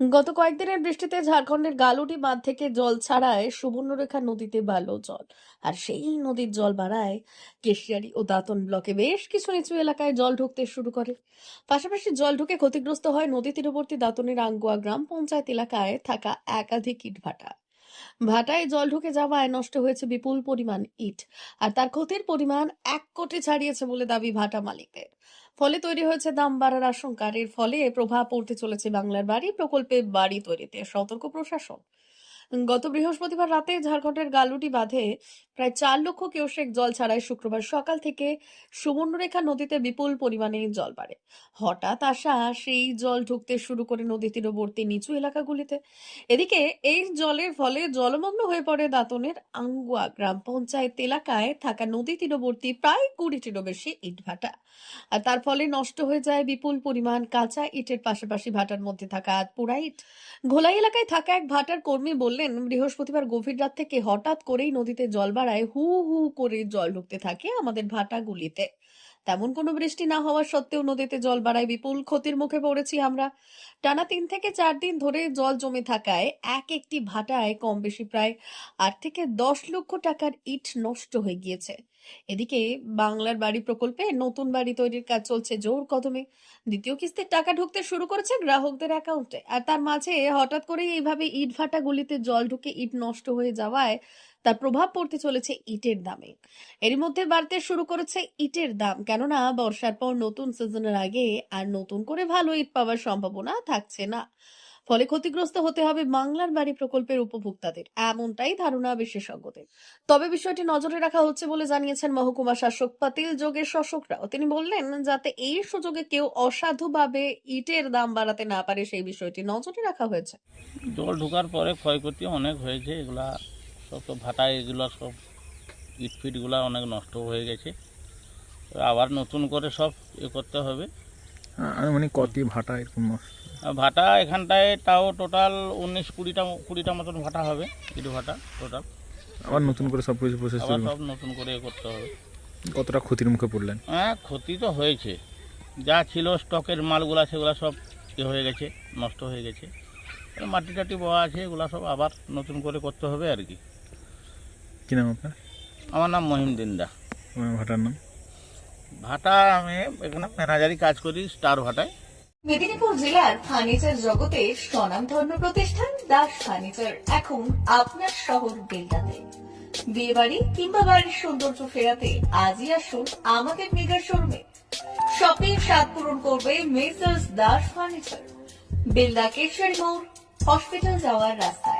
গত কয়েকদিনের বৃষ্টিতে ঝাড়খণ্ডের গালুটি বাঁধ থেকে জল ছাড়ায় সুবর্ণরেখা নদীতে ভালো জল। আর সেই নদীর জল বাড়ায় কেশিয়ারি ও দাঁতন ব্লকে বেশ কিছু নিচু এলাকায় জল ঢুকতে শুরু করে। পাশাপাশি জল ঢুকে ক্ষতিগ্রস্ত হয় নদী তীরবর্তী দাঁতনের আঙ্গুয়া গ্রাম পঞ্চায়েত এলাকায় থাকা একাধিক ইটভাটা। ভাটায় জল ঢুকে যাওয়ায় নষ্ট হয়েছে বিপুল পরিমাণ ইট, আর তার ক্ষতির পরিমাণ এক কোটি ছাড়িয়েছে বলে দাবি ভাটা মালিকদের। ফলে তৈরি হয়েছে দাম বাড়ার আশঙ্কা এর ফলে প্রভাব পড়তে চলেছে বাংলার বাড়ি প্রকল্পে বাড়ি তৈরিতে। সতর্ক প্রশাসন। গত বৃহস্পতিবার রাতে ঝাড়খণ্ডের গালুটি বাঁধে প্রায় চার লক্ষ কিউসেক জল ছাড়ায় শুক্রবার সকাল থেকে সুবর্ণরেখা নদীতে বিপুল পরিমাণে জল বাড়ে। হঠাৎ আসা সেই জল ঢুকতে শুরু করে নদী তীরবর্তী নিচু এলাকাগুলিতে। এদিকে এই জলের ফলে জলমগ্ন হয়ে পড়ে দাঁতনের আঙ্গুয়া গ্রাম পঞ্চায়েত এলাকায় থাকা নদী তীরবর্তী প্রায় কুড়িটিরও বেশি ইটভাটা আর তার ফলে নষ্ট হয়ে যায় বিপুল পরিমাণ কাঁচা ইটের পাশাপাশি ভাটার মধ্যে থাকা পোড়া ইট। ঘোলাই এলাকায় থাকা এক ভাটার কর্মী বললেন বৃহস্পতিবার গভীর রাত থেকে হঠাৎ করেই নদীতে জল বাড়ায় হু হু করে জল ঢুকতে থাকে আমাদের ভাটাগুলিতে। তেমন কোনো বৃষ্টি না হওয়া সত্ত্বেও নদীতে জল বাড়ায় বিপুল ক্ষতির মুখে পড়েছি আমরা। টানা তিন থেকে চার দিন ধরে জল জমে থাকায় এক একটি ভাটায় কম বেশি প্রায় আট থেকে দশ লক্ষ টাকার ইট নষ্ট হয়ে গিয়েছে। এদিকে বাংলার বাড়ি প্রকল্পে নতুন বাড়ি তৈরির কাজ চলছে জোর কদমে। দ্বিতীয় কিস্তির টাকা ঢুকতে শুরু করেছে গ্রাহকদের অ্যাকাউন্টে। আর তার মাঝে হঠাৎ করে এইভাবে ইট ভাটা গুলিতে জল ঢুকে ইট নষ্ট হয়ে যাওয়ায় তার প্রভাব পড়তে চলেছে ইটের দামে। এরই মধ্যে বাড়তে শুরু করেছে ইটের দাম। কেননা, বর্ষার পর নতুন সিজনের আগে আর নতুন করে ভালো ইট পাওয়ার সম্ভাবনা থাকছে না। ফলে ক্ষতিগ্রস্ত হতে হবে বাংলার বাড়ি প্রকল্পের উপভোক্তাদের। এমনটাই ধারণা বিশেষজ্ঞদের। তবে বিষয়টি নজরে রাখা হচ্ছে বলে জানিয়েছেন মহকুমা শাসক পাতিল যোগের শাসকরাও। তিনি বললেন, যাতে এই সুযোগে কেউ অসাধুভাবে ইটের দাম বাড়াতে না পারে, সেই বিষয়টি নজরে রাখা হয়েছে। জল ঢোকার পরে ক্ষয়ক্ষতি অনেক হয়েছে। এগুলা সব তো ভাটা এগুলো সব ইট ফিটগুলো অনেক নষ্ট হয়ে গেছে। আবার নতুন করে সব এ করতে হবে। মানে কতি ভাটা এরকম ভাটা এখানটায় তাও টোটাল উনিশ কুড়িটা কুড়িটা মতন ভাটা হবে ইট ভাটা টোটাল আবার নতুন করে সব কিছু প্রসেস আবার সব নতুন করে এ করতে হবে। কতটা ক্ষতির মুখে পড়লেন? হ্যাঁ ক্ষতি তো হয়েছে। যা ছিল স্টকের মালগুলা সেগুলো সব এ হয়ে গেছে নষ্ট হয়ে গেছে। মাটি টাটি বওয়া আছে এগুলো সব আবার নতুন করে করতে হবে আর কি। কি নাম আপনার? আমার নাম মহিম দিন্দা। আপনার ভাটার নাম? ভাটা আমি এখানে ম্যানেজারি কাজ করি স্টার ভাটায়। মেদিনীপুর জেলার ফার্নিচার জগতে স্বনামধন্য প্রতিষ্ঠান দাস ফার্নিচার। এখন আপনার শহর বেলদাতে বিয়ে বাড়ি কিংবা বাড়ির সৌন্দর্য ফেরাতে আজই আসুন আমাদের মেগা শোরুমে। শপিং স্বাদ পূরণ করবে মেসার্স দাস ফার্নিচার। বেলদা কেশারি মোড় হসপিটাল যাওয়ার রাস্তায়।